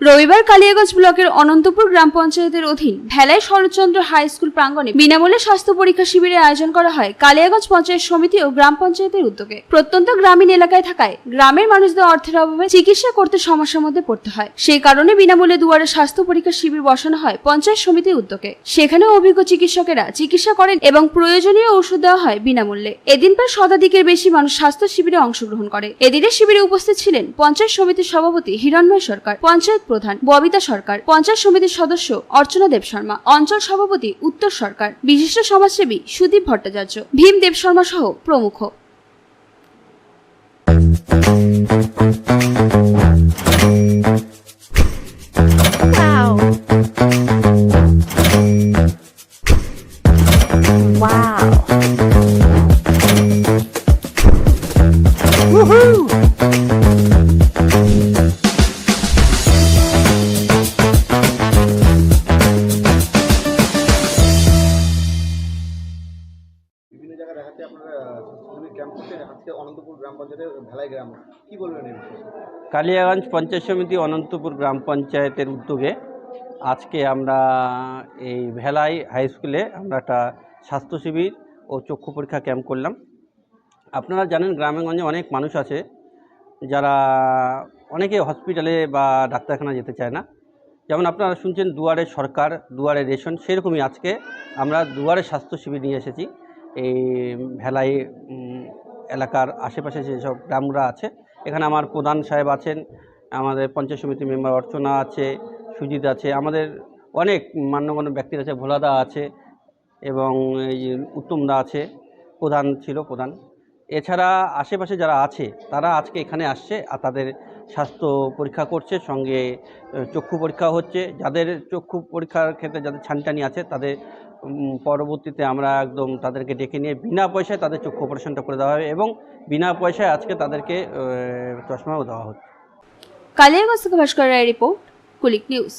রবিবার কালিয়াগঞ্জ ব্লকের অনন্তপুর গ্রাম পঞ্চায়েতের অধীন ভেলাই শরৎচন্দ্র হাই স্কুল প্রাঙ্গণে বিনামূল্যে স্বাস্থ্য পরীক্ষা শিবিরের আয়োজন করা হয় কালিয়াগঞ্জ পঞ্চায়েত সমিতি ও গ্রাম পঞ্চায়েতের উদ্যোগে। প্রত্যন্ত গ্রামীণ এলাকায় থাকায় গ্রামের মানুষদের অর্থের অভাবে চিকিৎসা করতে সমস্যার মধ্যে পড়তে হয়। সেই কারণে বিনামূল্যে দুয়ারে স্বাস্থ্য পরীক্ষা শিবির বসানো হয় পঞ্চায়েত সমিতির উদ্যোগে। সেখানে অভিজ্ঞ চিকিৎসকেরা চিকিৎসা করেন এবং প্রয়োজনীয় ওষুধ দেওয়া হয় বিনামূল্যে। এদিন প্রায় শতাধিকের বেশি মানুষ স্বাস্থ্য শিবিরে অংশগ্রহণ করে। এদিনের শিবিরে উপস্থিত ছিলেন পঞ্চায়েত সমিতির সভাপতি হিরণময় সরকার, পঞ্চায়েত প্রধান ববিতা সরকার, পঞ্চায়েত সমিতির সদস্য অর্চনা দেব শর্মা, অঞ্চল সভাপতি উত্তর সরকার, বিশিষ্ট সমাজসেবী সুদীপ ভট্টাচার্য, ভীম দেব শর্মা সহ প্রমুখ. Woohoo! কালিয়াগঞ্জ পঞ্চায়েত সমিতি অনন্তপুর গ্রাম পঞ্চায়েতের উদ্যোগে আজকে আমরা এই ভেলাই হাই স্কুলে আমরা একটা স্বাস্থ্য শিবির ও চক্ষু পরীক্ষা ক্যাম্প করলাম। আপনারা জানেন, গ্রামেগঞ্জে অনেক মানুষ আছে যারা অনেকে হসপিটালে বা ডাক্তারখানা যেতে চায় না। যেমন আপনারা শুনছেন, দুয়ারে সরকার, দুয়ারে রেশন, সেরকমই আজকে আমরা দুয়ারে স্বাস্থ্য শিবির নিয়ে এসেছি। এই ভেলাই এলাকার আশেপাশে যেসব গ্রামরা আছে, এখানে আমার প্রধান সাহেব আছেন, আমাদের পঞ্চায়েত সমিতি মেম্বার অর্চনা আছে, সুজিত আছে, আমাদের অনেক মান্যগণ্য ব্যক্তির আছে, ভোলাদা আছে এবং এই উত্তমদা আছে, প্রধান ছিল প্রধান। এছাড়া আশেপাশে যারা আছে, তারা আজকে এখানে আসছে আর তাদের স্বাস্থ্য পরীক্ষা করছে, সঙ্গে চক্ষু পরীক্ষা হচ্ছে। যাদের চক্ষু পরীক্ষার ক্ষেত্রে যাদের ছানটানি আছে, তাদের পরবর্তীতে আমরা একদম তাদেরকে ডেকে নিয়ে বিনা পয়সায় তাদের চক্ষু অপারেশনটা করে দেওয়া হবে এবং বিনা পয়সায় আজকে তাদেরকে চশমাও দেওয়া হচ্ছে। কালিয়াগঞ্জ থেকে ভাস্কর রায় রিপোর্ট, কুলিক নিউজ।